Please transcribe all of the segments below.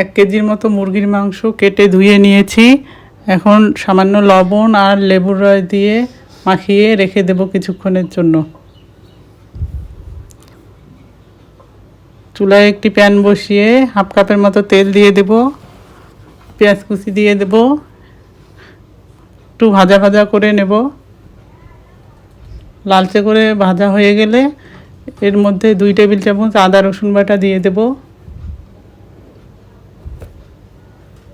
এক কেজির মতো মুরগির মাংস কেটে ধুয়ে নিয়েছি। এখন সামান্য লবণ আর লেবুর রস দিয়ে মাখিয়ে রেখে দেব কিছুক্ষণের জন্য। চুলায় একটি প্যান বসিয়ে হাফ কাপের মতো তেল দিয়ে দেব। পেঁয়াজ কুচি দিয়ে দেব। একটু ভাজা ভাজা করে নেব। লালচে করে ভাজা হয়ে গেলে এর মধ্যে দুই টেবিল চামচ আদা রসুন বাটা দিয়ে দেব।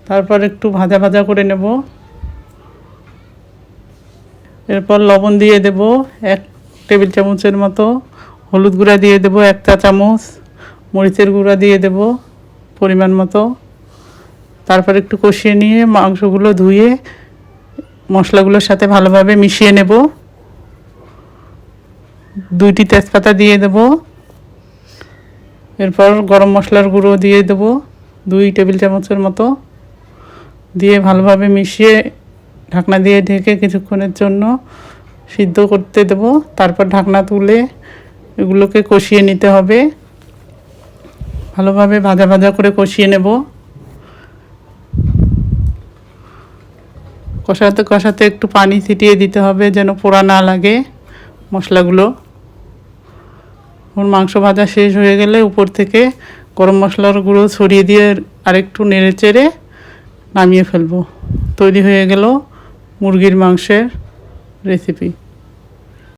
তারপর একটু ভাজা ভাজা করে নেব। এরপর লবণ দিয়ে দেব এক টেবিল চামচের মতো। হলুদ গুঁড়া দিয়ে দেব এক চা চামচ। মরিচের গুঁড়া দিয়ে দেব পরিমাণ মতো। তারপর একটু কষিয়ে নিয়ে মাংসগুলো ধুয়ে মশলাগুলোর সাথে ভালোভাবে মিশিয়ে নেব। দুইটি তেজপাতা দিয়ে দেব। এরপর গরম মশলার গুঁড়ো দিয়ে দেব দুই টেবিল চামচের মতো। দিয়ে ভালোভাবে মিশিয়ে ঢাকনা দিয়ে ঢেকে কিছুক্ষণের জন্য সিদ্ধ করতে দেব। তারপর ঢাকনা তুলে এগুলোকে কষিয়ে নিতে হবে। ভালোভাবে ভাজা ভাজা করে কষিয়ে নেব। কষাতে কষাতে একটু পানি ছিটিয়ে দিতে হবে যেন পোড়া না লাগে মশলাগুলো। ওর মাংস ভাজা শেষ হয়ে গেলে উপর থেকে গরম মশলার গুঁড়ো ছড়িয়ে দিয়ে আরেকটু নেড়ে চেড়ে নামিয়ে ফেলব। তৈরি হয়ে গেল মুরগির মাংসের রেসিপি